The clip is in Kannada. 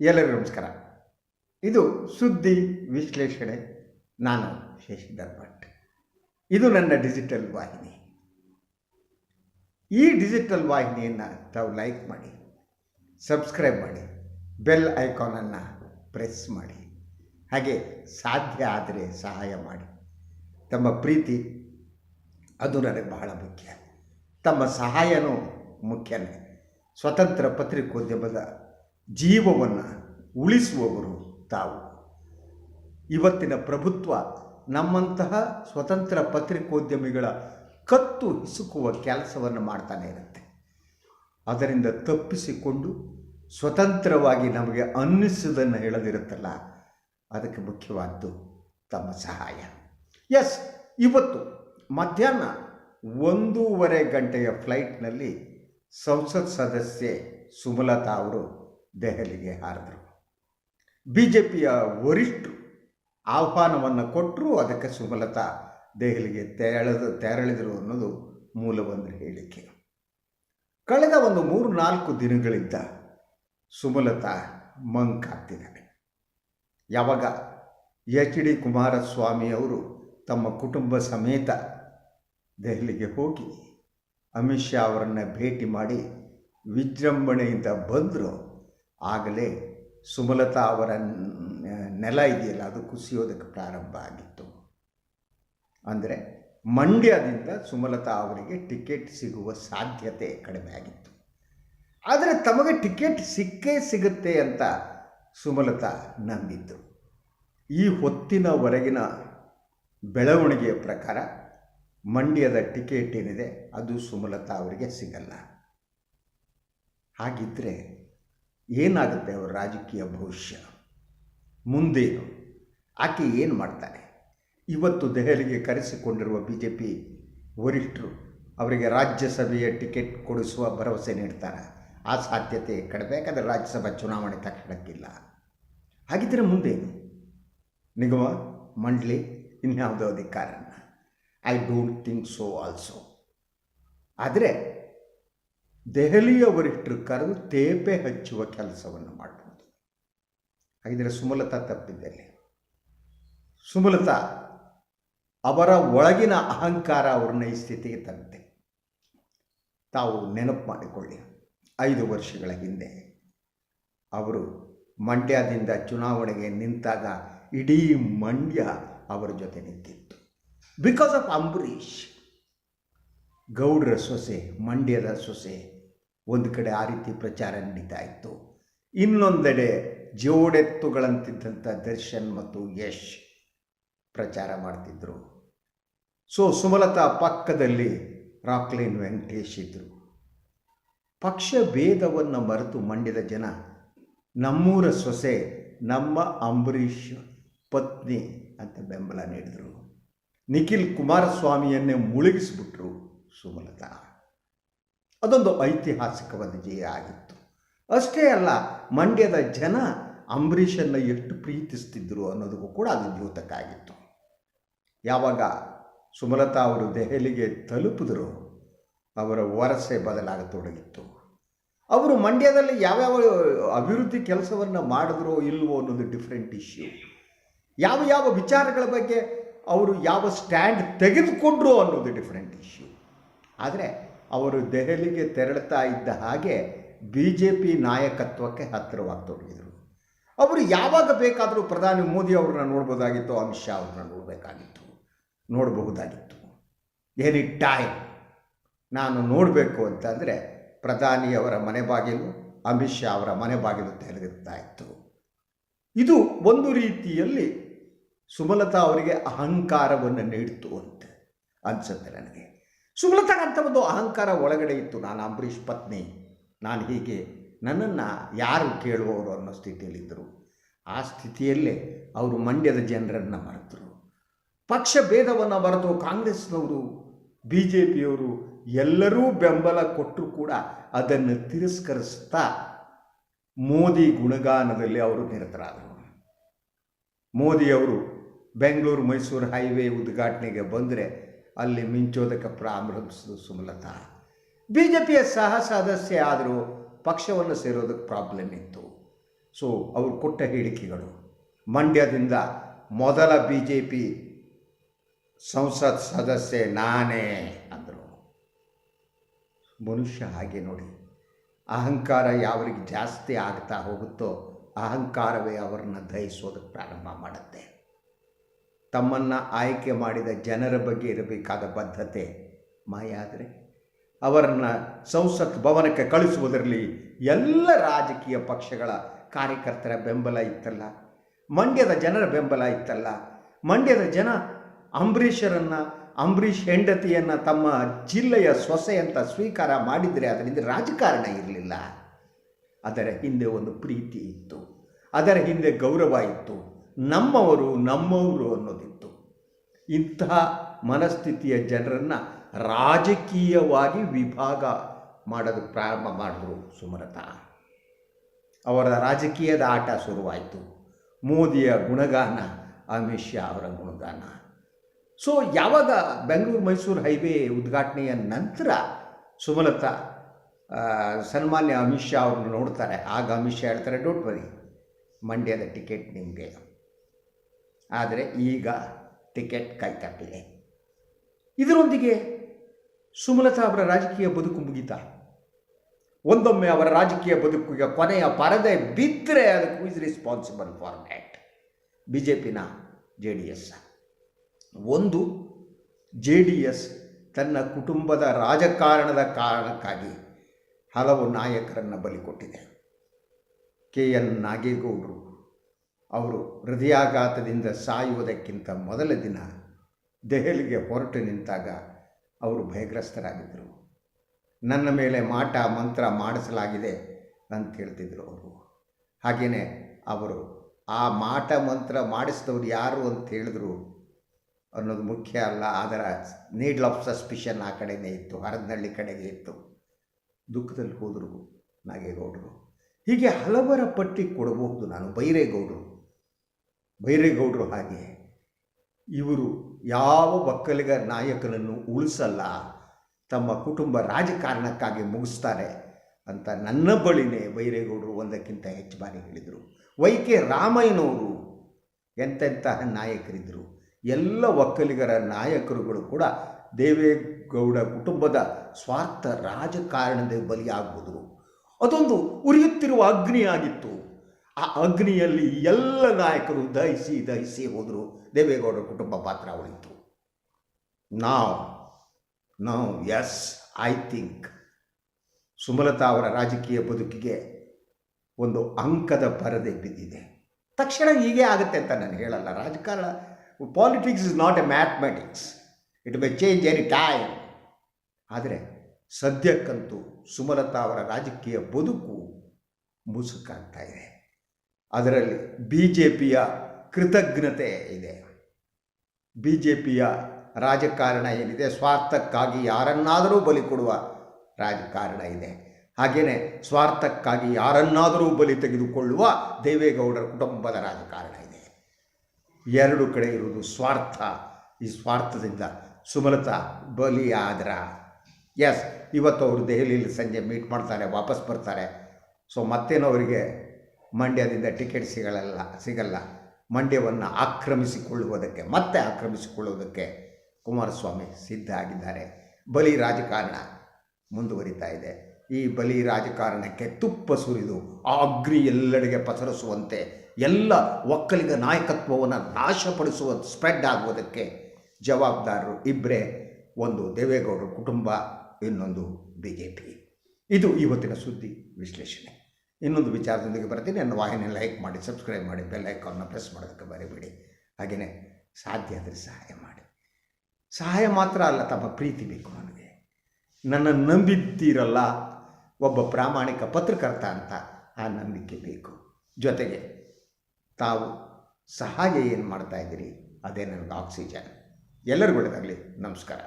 ಎಲ್ಲರಿಗೂ ನಮಸ್ಕಾರ. ಇದು ಸುದ್ದಿ ವಿಶ್ಲೇಷಣೆ. ನಾನು ಶಶಿಧರ್ ಭಟ್ ಇದು ನನ್ನ ಡಿಜಿಟಲ್ ವಾಹಿನಿ. ಈ ಡಿಜಿಟಲ್ ವಾಹಿನಿಯನ್ನು ತಾವು ಲೈಕ್ ಮಾಡಿ ಸಬ್ಸ್ಕ್ರೈಬ್ ಮಾಡಿ ಬೆಲ್ ಐಕಾನನ್ನು ಪ್ರೆಸ್ ಮಾಡಿ. ಹಾಗೆ ಸಾಧ್ಯ ಆದರೆ ಸಹಾಯ ಮಾಡಿ. ತಮ್ಮ ಪ್ರೀತಿ, ಅದು ನನಗೆ ಬಹಳ ಮುಖ್ಯ. ತಮ್ಮ ಸಹಾಯನೂ ಮುಖ್ಯನೇ. ಸ್ವತಂತ್ರ ಪತ್ರಿಕೋದ್ಯಮದ ಜೀವವನ್ನು ಉಳಿಸುವವರು ತಾವು. ಇವತ್ತಿನ ಪ್ರಭುತ್ವ ನಮ್ಮಂತಹ ಸ್ವತಂತ್ರ ಪತ್ರಿಕೋದ್ಯಮಿಗಳ ಕತ್ತು ಹಿಸುಕುವ ಕೆಲಸವನ್ನು ಮಾಡ್ತಾನೆ ಇರುತ್ತೆ. ಅದರಿಂದ ತಪ್ಪಿಸಿಕೊಂಡು ಸ್ವತಂತ್ರವಾಗಿ ನಮಗೆ ಅನ್ನಿಸೋದನ್ನು ಹೇಳದಿರುತ್ತಲ್ಲ, ಅದಕ್ಕೆ ಮುಖ್ಯವಾದ್ದು ತಮ್ಮ ಸಹಾಯ. ಎಸ್ ಇವತ್ತು ಮಧ್ಯಾಹ್ನ ಒಂದೂವರೆ ಗಂಟೆಯ ಫ್ಲೈಟ್ನಲ್ಲಿ ಸಂಸತ್ ಸದಸ್ಯೆ ಸುಮಲತಾ ಅವರು ದೆಹಲಿಗೆ ಹಾರಿದರು. ಬಿ ಜೆ ಪಿಯ ವರಿಷ್ಠರು ಆಹ್ವಾನವನ್ನು ಕೊಟ್ಟರು ಅದಕ್ಕೆ ಸುಮಲತಾ ದೆಹಲಿಗೆ ತೆರಳಿದ, ತೆರಳಿದರು ಅನ್ನೋದು ಮೂಲವೊಂದು ಹೇಳಿಕೆ. ಕಳೆದ ಒಂದು ಮೂರು ನಾಲ್ಕು ದಿನಗಳಿಂದ ಸುಮಲತಾ ಮಂಕ್ ಆಗ್ತಿದ್ದಾರೆ ಯಾವಾಗ ಎಚ್ ಡಿ ಕುಮಾರಸ್ವಾಮಿ ಅವರು ತಮ್ಮ ಕುಟುಂಬ ಸಮೇತ ದೆಹಲಿಗೆ ಹೋಗಿ ಅಮಿತ್ ಶಾ ಅವರನ್ನು ಭೇಟಿ ಮಾಡಿ ವಿಜೃಂಭಣೆಯಿಂದ ಬಂದರು ಆಗಲೇ ಸುಮಲತಾ ಅವರ ನೆಲ ಇದೆಯಲ್ಲ, ಅದು ಕುಸಿಯೋದಕ್ಕೆ ಪ್ರಾರಂಭ ಆಗಿತ್ತು. ಅಂದರೆ ಮಂಡ್ಯದಿಂದ ಸುಮಲತಾ ಅವರಿಗೆ ಟಿಕೆಟ್ ಸಿಗುವ ಸಾಧ್ಯತೆ ಕಡಿಮೆ ಆಗಿತ್ತು. ಆದರೆ ತಮಗೆ ಟಿಕೆಟ್ ಸಿಕ್ಕೇ ಸಿಗುತ್ತೆ ಅಂತ ಸುಮಲತಾ ನಂಬಿದ್ದರು ಈ ಹೊತ್ತಿನವರೆಗಿನ ಬೆಳವಣಿಗೆಯ ಪ್ರಕಾರ ಮಂಡ್ಯದ ಟಿಕೆಟ್ ಏನಿದೆ, ಅದು ಸುಮಲತಾ ಅವರಿಗೆ ಸಿಗಲ್ಲ. ಹಾಗಿದ್ದರೆ ಏನಾಗುತ್ತೆ ಅವರ ರಾಜಕೀಯ ಭವಿಷ್ಯ? ಮುಂದೇನು? ಆಕೆ ಏನು ಮಾಡ್ತಾರೆ ಇವತ್ತು ದೆಹಲಿಗೆ ಕರೆಸಿಕೊಂಡಿರುವ ಬಿ ಜೆ ಪಿ ವರಿಷ್ಠರು ಅವರಿಗೆ ರಾಜ್ಯಸಭೆಯ ಟಿಕೆಟ್ ಕೊಡಿಸುವ ಭರವಸೆ ನೀಡ್ತಾರೆ. ಆ ಸಾಧ್ಯತೆ ಕಡಿಮೆ, ಯಾಕಂದರೆ ರಾಜ್ಯಸಭಾ ಚುನಾವಣೆ ತಕ್ಷಣಕ್ಕಿಲ್ಲ. ಹಾಗಿದ್ದರೆ ಮುಂದೇನು? ನಿಗಮ, ಮಂಡಳಿ, ಇನ್ಯಾವುದೋ ಅಧಿಕಾರನ? I don't think so also ಆದರೆ ದೆಹಲಿಯ ವರಿಷ್ಠರು ಕರೆದು ತೇಪೆ ಹಚ್ಚುವ ಕೆಲಸವನ್ನು ಮಾಡಬಹುದು ಹಾಗಿದ್ರೆ ಸುಮಲತಾ ತಪ್ಪಿದ್ದಲ್ಲಿ. ಸುಮಲತಾ ಅವರ ಒಳಗಿನ ಅಹಂಕಾರ ಅವ್ರನ್ನ ಈ ಸ್ಥಿತಿಗೆ ತರುತ್ತೆ ತಾವು ನೆನಪು ಮಾಡಿಕೊಳ್ಳಿ, ಐದು ವರ್ಷಗಳ ಹಿಂದೆ ಅವರು ಮಂಡ್ಯದಿಂದ ಚುನಾವಣೆಗೆ ನಿಂತಾಗ ಇಡೀ ಮಂಡ್ಯ ಅವರ ಜೊತೆ ನಿಂತಿತ್ತು. ಬಿಕಾಸ್ ಆಫ್ ಅಂಬರೀಷ್ ಗೌಡ್ರ ಸೊಸೆ, ಮಂಡ್ಯದ ಸೊಸೆ ಒಂದು ಕಡೆ ಆ ರೀತಿ ಪ್ರಚಾರ ನಡೀತಾ ಇತ್ತು. ಇನ್ನೊಂದೆಡೆ ಜೋಡೆತ್ತುಗಳಂತಿದ್ದಂಥ ದರ್ಶನ್ ಮತ್ತು ಯಶ್ ಪ್ರಚಾರ ಮಾಡ್ತಿದ್ದರು ಸೊ ಸುಮಲತಾ ಪಕ್ಕದಲ್ಲಿ ರಾಕ್ಲೈನ್ ವೆಂಕಟೇಶ್ ಇದ್ದರು ಪಕ್ಷ ಭೇದವನ್ನು ಮರೆತು ಮಂಡ್ಯದ ಜನ ನಮ್ಮೂರ ಸೊಸೆ, ನಮ್ಮ ಅಂಬರೀಷ್ ಪತ್ನಿ ಅಂತ ಬೆಂಬಲ ನೀಡಿದರು. ನಿಖಿಲ್ ಕುಮಾರಸ್ವಾಮಿಯನ್ನೇ ಮುಳುಗಿಸಿಬಿಟ್ರು ಸುಮಲತಾ. ಅದೊಂದು ಐತಿಹಾಸಿಕ ಜಯ ಆಗಿತ್ತು. ಅಷ್ಟೇ ಅಲ್ಲ, ಮಂಡ್ಯದ ಜನ ಅಂಬರೀಷನ್ನು ಎಷ್ಟು ಪ್ರೀತಿಸ್ತಿದ್ರು ಅನ್ನೋದಕ್ಕೂ ಕೂಡ ಅದು ದ್ಯೋತಕ ಯಾವಾಗ ಸುಮಲತಾ ಅವರು ದೆಹಲಿಗೆ ತಲುಪಿದ್ರು, ಅವರ ವರಸೆ ಬದಲಾಗತೊಡಗಿತ್ತು. ಅವರು ಮಂಡ್ಯದಲ್ಲಿ ಯಾವ್ಯಾವ ಅಭಿವೃದ್ಧಿ ಕೆಲಸವನ್ನು ಮಾಡಿದ್ರೋ ಇಲ್ವೋ ಅನ್ನೋದು ಡಿಫ್ರೆಂಟ್ ಇಶ್ಯೂ ಯಾವ ಯಾವ ವಿಚಾರಗಳ ಬಗ್ಗೆ ಅವರು ಯಾವ ಸ್ಟ್ಯಾಂಡ್ ತೆಗೆದುಕೊಂಡ್ರು ಅನ್ನೋದು ಡಿಫ್ರೆಂಟ್ ಇಶ್ಯೂ ಆದರೆ ಅವರು ದೆಹಲಿಗೆ ತೆರಳುತ್ತಾ ಇದ್ದ ಹಾಗೆ ಬಿ ಜೆ ಪಿ ನಾಯಕತ್ವಕ್ಕೆ ಹತ್ತಿರವಾಗ್ತೊಡಗಿದರು ಅವರು ಯಾವಾಗ ಬೇಕಾದರೂ ಪ್ರಧಾನಿ ಮೋದಿ ಅವ್ರನ್ನ ನೋಡ್ಬೋದಾಗಿತ್ತು, ಅಮಿತ್ ಶಾ ಅವ್ರನ್ನ ನೋಡಬೇಕಾಗಿತ್ತು, ನೋಡಬಹುದಾಗಿತ್ತು. ಎನಿ ಟೈಮ್ ನಾನು ನೋಡಬೇಕು ಅಂತಂದರೆ ಪ್ರಧಾನಿಯವರ ಮನೆ ಬಾಗಿಲು, ಅಮಿತ್ ಶಾ ಅವರ ಮನೆ ಬಾಗಿಲು ತೆರೆದಿರ್ತಾ ಇತ್ತು. ಇದು ಒಂದು ರೀತಿಯಲ್ಲಿ ಸುಮಲತಾ ಅವರಿಗೆ ಅಹಂಕಾರವನ್ನು ನೀಡಿತು ಅಂತ ಅನಿಸುತ್ತೆ ನನಗೆ. ಸುಮಲತಾಗಂತ ಒಂದು ಅಹಂಕಾರ ಒಳಗಡೆ ಇತ್ತು. ನಾನು ಅಂಬರೀಷ್ ಪತ್ನಿ. ನಾನು ಹೀಗೆ ನನ್ನನ್ನು ಯಾರು ಕೇಳುವವರು ಅನ್ನೋ ಸ್ಥಿತಿಯಲ್ಲಿದ್ದರು. ಆ ಸ್ಥಿತಿಯಲ್ಲೇ ಅವರು ಮಂಡ್ಯದ ಜನರನ್ನು ಮರೆತರು. ಪಕ್ಷ ಭೇದವನ್ನು ಮರೆತು ಕಾಂಗ್ರೆಸ್ನವರು ಬಿ ಜೆ ಪಿಯವರು ಎಲ್ಲರೂ ಬೆಂಬಲ ಕೊಟ್ಟರು ಕೂಡ ಅದನ್ನು ತಿರಸ್ಕರಿಸ್ತಾ ಮೋದಿ ಗುಣಗಾನದಲ್ಲಿ ಅವರು ನಿರತರಾದರು. ಮೋದಿಯವರು ಬೆಂಗಳೂರು ಮೈಸೂರು ಹೈವೇ ಉದ್ಘಾಟನೆಗೆ ಬಂದರೆ ಅಲ್ಲಿ ಮಿಂಚೋದಕ್ಕೆ ಪ್ರಾರಂಭಿಸಿದ ಸುಮಲತಾ. ಬಿ ಜೆ ಪಿಯ ಸಹ ಸದಸ್ಯ ಆದರೂ ಪಕ್ಷವನ್ನು ಸೇರೋದಕ್ಕೆ ಪ್ರಾಬ್ಲಮ್ ಇತ್ತು. ಸೊ ಅವರು ಕೊಟ್ಟ ಹೇಳಿಕೆಗಳು. ಮಂಡ್ಯದಿಂದ ಮೊದಲ ಬಿ ಜೆ ಪಿ ಸಂಸತ್ ಸದಸ್ಯೆ ನಾನೇ ಅಂದರು. ಮನುಷ್ಯ ಹಾಗೆ ನೋಡಿ. ಅಹಂಕಾರ ಯಾವರಿಗೆ ಜಾಸ್ತಿ ಆಗ್ತಾ ಹೋಗುತ್ತೋ ಅಹಂಕಾರವೇ ಅವರನ್ನು ದಹಿಸೋದಕ್ಕೆ ಪ್ರಾರಂಭ ಮಾಡುತ್ತೆ. ತಮ್ಮನ್ನು ಆಯ್ಕೆ ಮಾಡಿದ ಜನರ ಬಗ್ಗೆ ಇರಬೇಕಾದ ಬದ್ಧತೆ ಮಾಯಾದರೆ. ಅವರನ್ನು ಸಂಸತ್ ಭವನಕ್ಕೆ ಕಳಿಸುವುದರಲ್ಲಿ ಎಲ್ಲ ರಾಜಕೀಯ ಪಕ್ಷಗಳ ಕಾರ್ಯಕರ್ತರ ಬೆಂಬಲ ಇತ್ತಲ್ಲ. ಮಂಡ್ಯದ ಜನರ ಬೆಂಬಲ ಇತ್ತಲ್ಲ. ಮಂಡ್ಯದ ಜನ ಅಂಬರೀಷರನ್ನು, ಅಂಬರೀಷ್ ಹೆಂಡತಿಯನ್ನು ತಮ್ಮ ಜಿಲ್ಲೆಯ ಸೊಸೆ ಅಂತ ಸ್ವೀಕಾರ ಮಾಡಿದರೆ ಅದರಿಂದ ರಾಜಕಾರಣ ಇರಲಿಲ್ಲ. ಅದರ ಹಿಂದೆ ಒಂದು ಪ್ರೀತಿ ಇತ್ತು. ಅದರ ಹಿಂದೆ ಗೌರವ ಇತ್ತು. ನಮ್ಮವರು ನಮ್ಮವರು ಅನ್ನೋದಿತ್ತು. ಇಂತಹ ಮನಸ್ಥಿತಿಯ ಜನರನ್ನು ರಾಜಕೀಯವಾಗಿ ವಿಭಾಗ ಮಾಡೋದು ಪ್ರಾರಂಭ ಮಾಡಿದ್ರು ಸುಮಲತಾ. ಅವರ ರಾಜಕೀಯದ ಆಟ ಶುರುವಾಯಿತು. ಮೋದಿಯ ಗುಣಗಾನ, ಅಮಿತ್ ಶಾ ಅವರ ಗುಣಗಾನ. ಸೊ ಯಾವಾಗ ಬೆಂಗಳೂರು ಮೈಸೂರು ಹೈವೇ ಉದ್ಘಾಟನೆಯ ನಂತರ ಸುಮಲತಾ ಸನ್ಮಾನ್ಯ ಅಮಿತ್ ಶಾ ಅವ್ರನ್ನ ನೋಡ್ತಾರೆ. ಆಗ ಅಮಿತ್ ಶಾ ಹೇಳ್ತಾರೆ ಡೋಂಟ್ ವರಿ ಮಂಡ್ಯದ ಟಿಕೆಟ್ ನಿಮಗೆ. ಆದರೆ ಈಗ ಟಿಕೆಟ್ ಕೈ ತಪ್ಪಿದೆ ಇದರೊಂದಿಗೆ ಸುಮಲತಾ ಅವರ ರಾಜಕೀಯ ಬದುಕು ಮುಗಿತಾ. ಒಂದೊಮ್ಮೆ ಅವರ ರಾಜಕೀಯ ಬದುಕಿಗೆ ಕೊನೆಯ ಪರದೆ ಬಿದ್ದರೆ ಅದಕ್ಕೆ is responsible for that B J ಪಿನ ಜೆ ಡಿ ಎಸ್ ಒಂದು ಜೆ ಡಿ ಎಸ್ ತನ್ನ ಕುಟುಂಬದ ರಾಜಕಾರಣದ ಕಾರಣಕ್ಕಾಗಿ ಹಲವು ನಾಯಕರನ್ನು ಬಲಿ ಕೊಟ್ಟಿದೆ. ಕೆ ಎನ್ ನಾಗೇಗೌಡರು. ಅವರು ಹೃದಯಾಘಾತದಿಂದ ಸಾಯುವುದಕ್ಕಿಂತ ಮೊದಲ ದಿನ ದೆಹಲಿಗೆ ಹೊರಟು ನಿಂತಾಗ ಅವರು ಭಯಗ್ರಸ್ತರಾಗಿದ್ದರು. ನನ್ನ ಮೇಲೆ ಮಾಟ ಮಂತ್ರ ಮಾಡಿಸಲಾಗಿದೆ ಅಂತ ಹೇಳ್ತಿದ್ರು ಅವರು. ಹಾಗೆಯೇ ಅವರು ಆ ಮಾಟ ಮಂತ್ರ ಮಾಡಿಸಿದವರು ಯಾರು ಅಂತ ಹೇಳಿದ್ರು ಅನ್ನೋದು ಮುಖ್ಯ ಅಲ್ಲ, ಅದರ ನೀಡ್ಲ್ ಆಫ್ ಸಸ್ಪಿಷನ್ ಆ ಕಡೆಯೇ ಇತ್ತು ಹರದನಹಳ್ಳಿ ಕಡೆಗೆ ಇತ್ತು. ದುಃಖದಲ್ಲಿ ಹೋದರು ನಾಗೇಗೌಡರು. ಹೀಗೆ ಹಲವರ ಪಟ್ಟಿ ಕೊಡಬಹುದು ನಾನು ಬೈರೇಗೌಡರು. ಬೈರೇಗೌಡರು ಹಾಗೆ. ಇವರು ಯಾವ ಒಕ್ಕಲಿಗ ನಾಯಕನನ್ನು ಉಳಿಸಲ್ಲ, ತಮ್ಮ ಕುಟುಂಬ ರಾಜಕಾರಣಕ್ಕಾಗಿ ಮುಗಿಸ್ತಾರೆ ಅಂತ ನನ್ನ ಬಳಿನೇ ಬೈರೇಗೌಡರು ಒಂದಕ್ಕಿಂತ ಹೆಚ್ಚು ಬಾರಿ ಹೇಳಿದರು. ವೈ ಕೆ ರಾಮಯ್ಯನವರು ಎಂತೆಂತಹ ನಾಯಕರಿದ್ದರು. ಎಲ್ಲ ಒಕ್ಕಲಿಗರ ನಾಯಕರುಗಳು ಕೂಡ ದೇವೇಗೌಡ ಕುಟುಂಬದ ಸ್ವಾರ್ಥ ರಾಜಕಾರಣದ ಬಲಿಯಾಗುವುದು ಅದೊಂದು ಉರಿಯುತ್ತಿರುವ ಅಗ್ನಿಯಾಗಿತ್ತು. ಆ ಅಗ್ನಿಯಲ್ಲಿ ಎಲ್ಲ ನಾಯಕರು ದಹಿಸಿ ದಹಿಸಿ ಹೋದರು. ದೇವೇಗೌಡರ ಕುಟುಂಬ ಪಾತ್ರ ಉಳಿತು. ನಾವು ನಾವು ಎಸ್ ಐ ಥಿಂಕ್ ಸುಮಲತಾ ಅವರ ರಾಜಕೀಯ ಬದುಕಿಗೆ ಒಂದು ಅಂಕದ ಪರದೆ ಬಿದ್ದಿದೆ. ತಕ್ಷಣ ಹೀಗೆ ಆಗುತ್ತೆ ಅಂತ ನಾನು ಹೇಳಲ್ಲ. ರಾಜಕಾರಣ politics is not a mathematics it may change any time ಆದರೆ ಸದ್ಯಕ್ಕಂತೂ ಸುಮಲತಾ ಅವರ ರಾಜಕೀಯ ಬದುಕು ಮುಸುಕಾಗ್ತಾ ಇದೆ. ಅದರಲ್ಲಿ ಬಿ ಜೆ ಪಿಯ ಕೃತಜ್ಞತೆ ಇದೆ. ಬಿ ಜೆ ಪಿಯ ರಾಜಕಾರಣ ಏನಿದೆ, ಸ್ವಾರ್ಥಕ್ಕಾಗಿ ಯಾರನ್ನಾದರೂ ಬಲಿ ಕೊಡುವ ರಾಜಕಾರಣ ಇದೆ. ಹಾಗೆಯೇ ಸ್ವಾರ್ಥಕ್ಕಾಗಿ ಯಾರನ್ನಾದರೂ ಬಲಿ ತೆಗೆದುಕೊಳ್ಳುವ ದೇವೇಗೌಡರ ಕುಟುಂಬದ ರಾಜಕಾರಣ ಇದೆ. ಎರಡು ಕಡೆ ಇರುವುದು ಸ್ವಾರ್ಥ. ಈ ಸ್ವಾರ್ಥದಿಂದ ಸುಮಲತಾ ಬಲಿಯಾದ್ರ. ಎಸ್ ಇವತ್ತು ಅವರು ದೆಹಲಿಯಲ್ಲಿ ಸಂಜೆ ಮೀಟ್ ಮಾಡ್ತಾರೆ, ವಾಪಸ್ ಬರ್ತಾರೆ. ಸೊ ಮತ್ತೇನು ಅವರಿಗೆ ಮಂಡ್ಯದಿಂದ ಟಿಕೆಟ್ ಸಿಗಲ್ಲ ಸಿಗಲ್ಲ. ಮಂಡ್ಯವನ್ನು ಆಕ್ರಮಿಸಿಕೊಳ್ಳುವುದಕ್ಕೆ, ಮತ್ತೆ ಆಕ್ರಮಿಸಿಕೊಳ್ಳುವುದಕ್ಕೆ ಕುಮಾರಸ್ವಾಮಿ ಸಿದ್ಧ ಆಗಿದ್ದಾರೆ. ಬಲಿ ರಾಜಕಾರಣ ಮುಂದುವರಿತಾ ಇದೆ. ಈ ಬಲಿ ರಾಜಕಾರಣಕ್ಕೆ ತುಪ್ಪ ಸುರಿದು ಆ ಅಗ್ರಿ ಎಲ್ಲೆಡೆಗೆ ಪಸರಿಸುವಂತೆ ಎಲ್ಲ ಒಕ್ಕಲಿಗ ನಾಯಕತ್ವವನ್ನು ನಾಶಪಡಿಸುವ ಸ್ಪ್ರೆಡ್ ಆಗುವುದಕ್ಕೆ ಜವಾಬ್ದಾರರು ಇಬ್ಬರೇ ಒಂದು ದೇವೇಗೌಡರ ಕುಟುಂಬ, ಇನ್ನೊಂದು ಬಿ ಜೆ ಪಿ ಇದು ಇವತ್ತಿನ ಸುದ್ದಿ ವಿಶ್ಲೇಷಣೆ. ಇನ್ನೊಂದು ವಿಚಾರದೊಂದಿಗೆ ಬರ್ತೀನಿ. ನನ್ನ ವಾಹಿನಿ ಲೈಕ್ ಮಾಡಿ ಸಬ್ಸ್ಕ್ರೈಬ್ ಮಾಡಿ ಬೆಲ್ ಐಕಾನ್ನ ಪ್ರೆಸ್ ಮಾಡೋದಕ್ಕೆ ಬರೀಬೇಡಿ ಹಾಗೆಯೇ ಸಾಧ್ಯ ಆದರೆ ಸಹಾಯ ಮಾಡಿ. ಸಹಾಯ ಮಾತ್ರ ಅಲ್ಲ, ತಮ್ಮ ಪ್ರೀತಿ ಬೇಕು ನನಗೆ. ನನ್ನ ನಂಬಿದ್ದೀರಲ್ಲ, ಒಬ್ಬ ಪ್ರಾಮಾಣಿಕ ಪತ್ರಕರ್ತ ಅಂತ ಆ ನಂಬಿಕೆ ಬೇಕು. ಜೊತೆಗೆ ತಾವು ಸಹಾಯ ಏನು ಮಾಡ್ತಾ ಇದ್ದೀರಿ, ಅದೇ ನನಗೆ ಆಕ್ಸಿಜನ್ ಎಲ್ಲರಿಗೂ ಒಳ್ಳೆಯದಾಗಲಿ ನಮಸ್ಕಾರ.